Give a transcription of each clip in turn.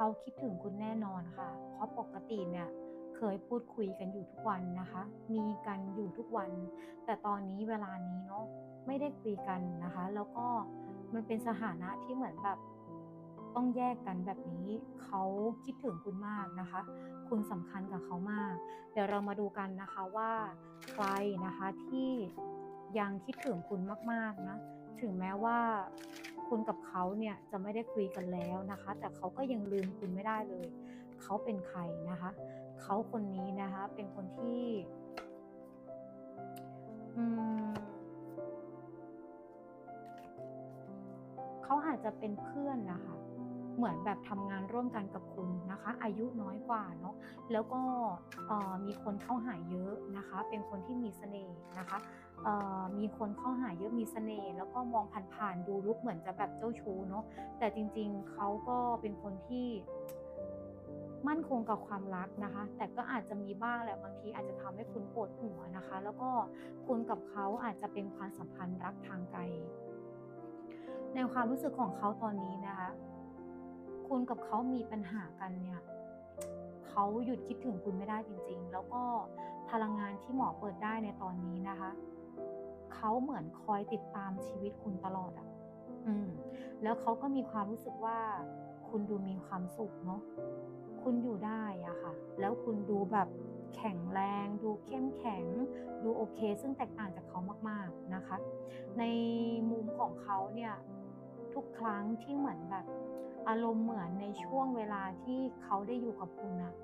เขาคิดถึงคุณแน่นอนค่ะ เพราะปกติเนี่ยเคยพูดคุยกันอยู่ทุกวันนะคะ มีกันอยู่ทุกวัน แต่ตอนนี้เวลานี้เนาะไม่ได้คุยกันนะคะ แล้วก็มันเป็นสถานะที่เหมือนแบบต้องแยกกันแบบนี้เขาคิดถึงคุณมากนะคะ คุณสำคัญกับเขามาก เดี๋ยวเรามาดูกันนะคะว่าใครนะคะที่ยังคิดถึงคุณมากๆนะ ถึงแม้ว่า คุณกับเขาเนี่ยจะไม่ได้คุยกันแล้วนะคะ แต่เขาก็ยังลืมคุณไม่ได้เลย เขาเป็นใครนะคะ เขาคนนี้นะคะเป็นคนที่เขาอาจจะเป็นเพื่อนนะคะ เหมือนแบบทำงานร่วมกันกับคุณนะคะ อายุน้อยกว่าเนาะแล้วก็มีคนเข้าหาเยอะนะคะ เป็นคนที่มีเสน่ห์นะคะมีคนเข้าหาเยอะมีเสน่ห์แล้วก็มองผ่านๆดูลุกเหมือนจะแบบเจ้าชู้เนาะแต่จริงๆเขาก็เป็นคนที่มั่นคงกับความรักนะคะ แต่ก็อาจจะมีบ้างแหละบางทีอาจจะทำให้คุณปวดหัวนะคะ แล้วก็คุณกับเขาอาจจะเป็นความสัมพันธ์รักทางไกล ในความรู้สึกของเขาตอนนี้นะคะ คุณกับเขามีปัญหากันเนี่ยเขาหยุดคิดถึงคุณไม่ได้จริง ๆ แล้วก็พลังงานที่หมอเปิดได้ในตอนนี้นะคะเขาเหมือนคอยติดตามชีวิตคุณตลอดอะ่ะอืม แล้วเขาก็มีความรู้สึกว่าคุณดูมีความสุขเนาะคุณอยู่ได้อะค่ะ แล้วคุณดูแบบแข็งแรง ดูเข้มแข็ง ดูโอเค ซึ่งแตกต่างจากเขามาก ๆนะคะ ในมุมของเขาเนี่ยทุกครั้งที่เหมือนแบบ อารมณ์เหมือนในช่วงเวลาที่เขาได้อยู่กับคุณนะ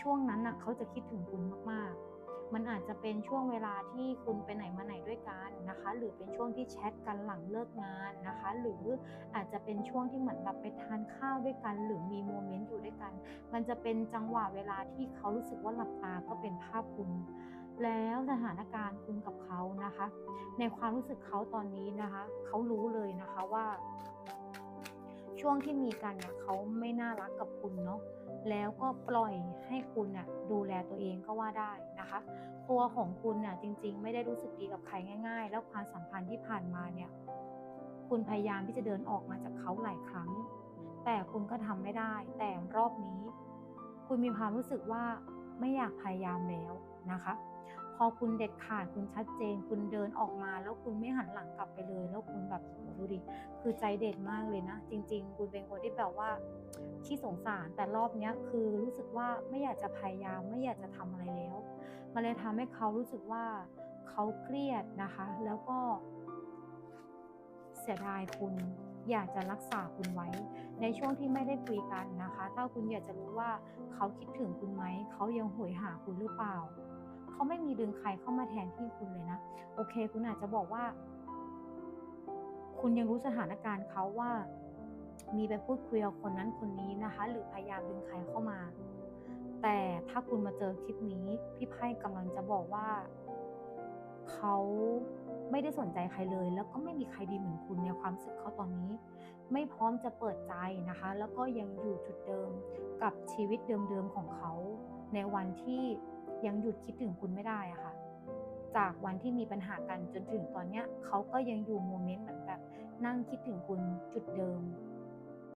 ช่วงนั้นนะเขาจะคิดถึงคุณมากๆ มันอาจจะเป็นช่วงเวลาที่คุณไปไหนมาไหนด้วยกันนะคะ หรือเป็นช่วงที่แชทกันหลังเลิกงานนะคะ หรืออาจจะเป็นช่วงที่เหมือนแบบไปทานข้าวด้วยกัน หรือมีโมเมนต์อยู่ด้วยกัน มันจะเป็นจังหวะเวลาที่เขารู้สึกว่าหลับตาก็เป็นภาพคุณแล้วสถานการณ์คุณกับเขานะคะ ในความรู้สึกเขาตอนนี้นะคะ เขารู้เลยนะคะว่า ช่วงที่มีกันเนี่ยเขาไม่น่ารักกับคุณเนาะแล้วก็ปล่อยให้คุณน่ะดูแลตัวเองก็ว่าได้นะคะ ตัวของคุณน่ะจริง ๆ ไม่ได้รู้สึกดีกับใครง่าย ๆ แล้วความสัมพันธ์ที่ผ่านมาเนี่ยคุณพยายามที่จะเดินออกมาจากเขาหลายครั้ง แต่คุณก็ทำไม่ได้ แต่รอบนี้ คุณมีความรู้สึกว่าไม่อยากพยายามแล้วนะคะ พอคุณเด็ดขาดคุณชัดเจน คุณเดินออกมา แล้วคุณไม่หันหลังกลับไปเลย แล้วคุณแบบโหดูดิ คือใจเด็ดมากเลยนะ จริง ๆ คุณเป็นคนที่แบบว่าที่สงสารแต่รอบเนี้ยคือรู้สึกว่าไม่อยากจะพยายามไม่อยากจะทำอะไรแล้วมันเลยทำให้เขารู้สึกว่าเขาเครียดนะคะ แล้วก็ เสียดายคุณอยากจะรักษาคุณไว้ ในช่วงที่ไม่ได้คุยกันนะคะ ถ้าคุณอยากจะรู้ว่าเขาคิดถึงคุณไหมเขายังหวยหาคุณหรือเปล่า เขาไม่มีดึงใครเข้ามาแทนที่คุณเลยนะ โอเค คุณอาจจะบอกว่า คุณยังรู้สถานการณ์เขาว่า มีไปพูดคุยกับคนนั้นคนนี้นะคะ หรือพยายามดึงใครเข้ามา แต่ถ้าคุณมาเจอคลิปนี้ พี่ไพ่กำลังจะบอกว่า เขาไม่ได้สนใจใครเลย แล้วก็ไม่มีใครดีเหมือนคุณในความรู้สึกเขาตอนนี้ ไม่พร้อมจะเปิดใจนะคะ แล้วก็ยังอยู่จุดเดิมกับชีวิตเดิมๆของเขา ในวันที่ยังหยุดคิดถึงคุณไม่ได้อะค่ะ จากวันที่มีปัญหากันจนถึงตอนเนี้ยเขาก็ยังอยู่โมเมนต์เหมือนแบบนั่งคิดถึงคุณจุดเดิม